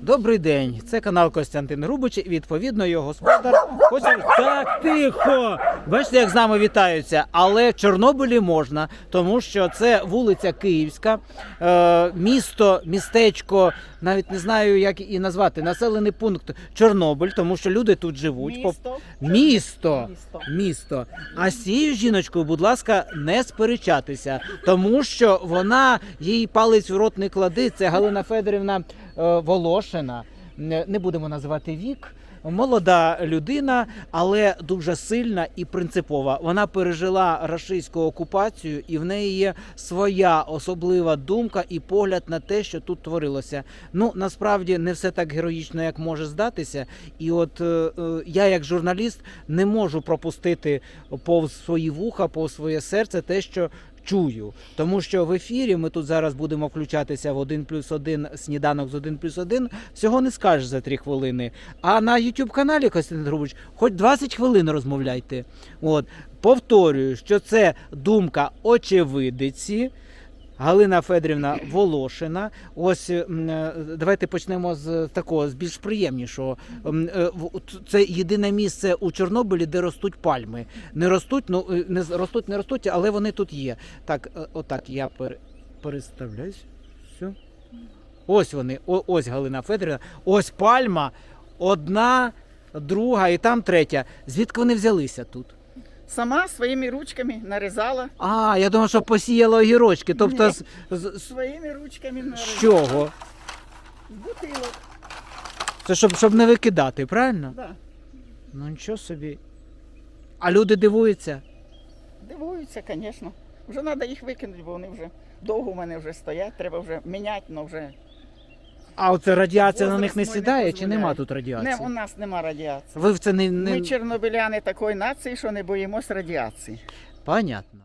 Добрий день, це канал Костянтин Грубич, і відповідно його господар. Костя... Так, тихо! Бачите, як з нами вітаються. Але в Чорнобилі можна, тому що це вулиця Київська, е, місто, містечко, навіть не знаю, як і назвати, населений пункт Чорнобиль, тому що люди тут живуть. Місто. Місто. Місто. Місто. А з цією жіночкою, будь ласка, не сперечатися, тому що вона їй палець в рот не клади. Це Галина Федорівна Волошина. Не не будемо називати вік. Молода людина, але дуже сильна і принципова. Вона пережила рашистську окупацію, і в неї є своя особлива думка і погляд на те, що тут творилося. Ну насправді не все так героїчно, як може здатися. І от е, е, я, як журналіст, не можу пропустити повз свої вуха, повз своє серце те, що. Чую, тому що в ефірі ми тут зараз будемо включатися в 1 плюс 1 сніданок з 1 плюс 1, всього не скажеш за 3 хвилини. А на YouTube каналі Костянтин Грубич, хоч 20 хвилин розмовляйте. От повторюю, що це думка очевидиці. Галина Федорівна Волошина. Ось е, давайте почнемо з такого, з більш приємнішого. Е, Це єдине місце у Чорнобилі, де ростуть пальми. Не ростуть, ну е, не ростуть, не ростуть, але вони тут є. Так, е, отак я пере, переставляюсь. Ось вони, ось Галина Федорівна, ось пальма, одна, друга і там третя. Звідки вони взялися тут? Сама своїми ручками нарізала. А, я думав, що посіяла огірочки. Тобто з, з, з Своїми ручками нарізала. з чого? З бутилок. Це щоб, щоб не викидати, правильно? Да. Ну нічого собі. А люди дивуються. Дивуються, звісно. Вже треба їх викинути, бо вони вже довго в мене вже стоять, треба вже міняти, але вже А оце радіація на них не не сідає, чи дозволяє. нема тут радіації? не, у нас нема радіації. Ви в це не, не... Ми чорнобиляни такої нації, що не боїмось радіації. понятно.